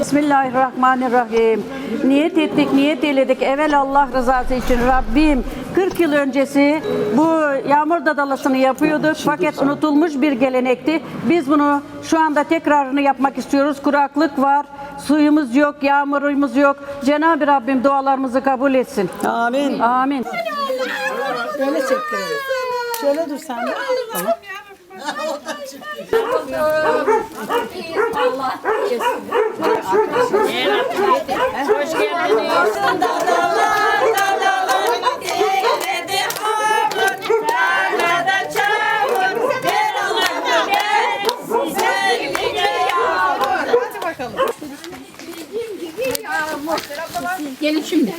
Bismillahirrahmanirrahim. Niyet ettik, niyet eyledik. Evvel Allah rızası için Rabbim 40 yıl öncesi bu yağmur dadalasını yapıyorduk fakat unutulmuş bir gelenekti. Biz bunu şu anda tekrarını yapmak istiyoruz. Kuraklık var, suyumuz yok, yağmurumuz yok. Cenab-ı Rabbim dualarımızı kabul etsin. Amin. Amin. Şöyle çektirelim. Şöyle dur sen de. Tamam. Gelin şimdi.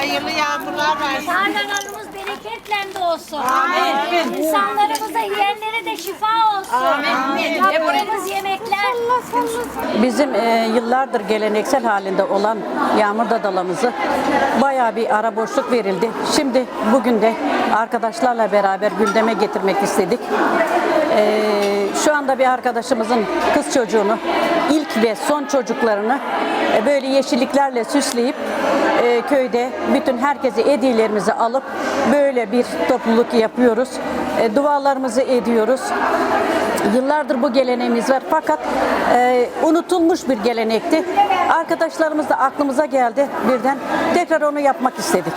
Hayırlı yağmurlar versin. Tarlalarımız bereketlendi olsun. Amin. İnsanlarımıza yiyenlere de şifa olsun. Amin. Yaptığımız yemekler. Bizim e, yıllardır geleneksel halinde olan yağmur dadalamızı bayağı bir ara boşluk verildi. Şimdi bugün de arkadaşlarla beraber gündeme getirmek istedik. E, şu anda bir arkadaşımızın kız çocuğunu, ilk ve son çocuklarını e, böyle yeşilliklerle süsleyip e, köyde bütün herkese hediyelerimizi alıp böyle bir topluluk yapıyoruz. E, dualarımızı ediyoruz. Yıllardır bu geleneğimiz var fakat e, unutulmuş bir gelenekti. Arkadaşlarımız da aklımıza geldi birden. Tekrar onu yapmak istedik.